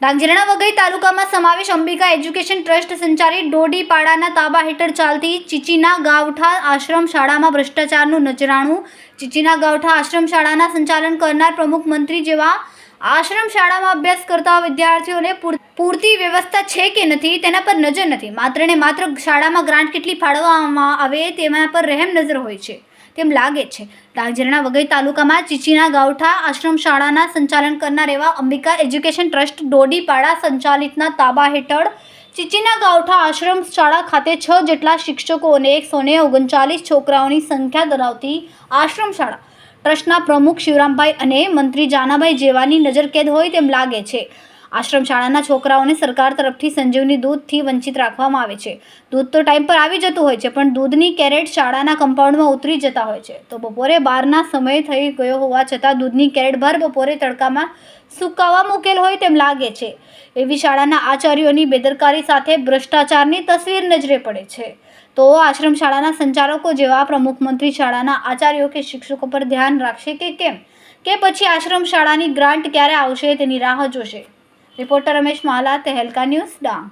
ડાંગ જિલ્લાના વઘઈ તાલુકામાં સમાવેશ અંબિકા એજ્યુકેશન ટ્રસ્ટ સંચાલિત ડોડીપાડાના તાબા હેઠળ ચાલતી ચીચીના ગાવઠા આશ્રમ શાળામાં ભ્રષ્ટાચારનું નજરાણું. ચીચીના ગાવઠા આશ્રમ શાળાના સંચાલન કરનાર પ્રમુખ મંત્રી જેવા આશ્રમ શાળામાં અભ્યાસ કરતા વિદ્યાર્થીઓને પૂર- પૂરતી વ્યવસ્થા છે કે નથી તેના પર નજર નથી. માત્ર ને માત્ર શાળામાં ગ્રાન્ટ કેટલી ફાળવવામાં આવે તેના પર રહેમ નજર હોય છે. તેમ લાગે છે? ડાંગ વગઈ તાલુકામાં ચીચીના ગાવઠા આશ્રમ શાળાના સંચાલન કરનાર એવા અંબિકા એજ્યુકેશન ટ્રસ્ટ ડોડીપાડા સંચાલિતના તાબા હેઠળ ચીચીના ગાવઠા આશ્રમ શાળા ખાતે છ જેટલા શિક્ષકો અને એકસો ને ઓગણચાલીસ છોકરાઓની સંખ્યા ધરાવતી આશ્રમ શાળા. ટ્રસ્ટના પ્રમુખ શિવરામભાઈ અને મંત્રી જાનાભાઈ જેવાની નજરકેદ હોય તેમ લાગે છે. આશ્રમ શાળાના છોકરાઓને સરકાર તરફથી સંજીવની દૂધથી વંચિત રાખવામાં આવે છે. દૂધ તો ટાઈમ પર આવી જતું હોય છે, પણ દૂધની કેરેટ શાળાના કમ્પાઉન્ડમાં ઉતરી જતા હોય છે. તો બપોરે બારના સમય થઈ ગયો હોવા છતાં દૂધની કેરેટ ભર બપોરે તડકામાં સુકાવા મૂકેલ હોય તેમ લાગે છે. એવી શાળાના આચાર્યોની બેદરકારી સાથે ભ્રષ્ટાચારની તસવીર નજરે પડે છે. તો આશ્રમ શાળાના સંચાલકો જેવા પ્રમુખ મંત્રી શાળાના આચાર્યો કે શિક્ષકો પર ધ્યાન રાખશે કે કેમ? કે પછી આશ્રમ શાળાની ગ્રાન્ટ ક્યારે આવશે તેની રાહ જોશે. Reporter Ramesh Mala Tehelka news Dang.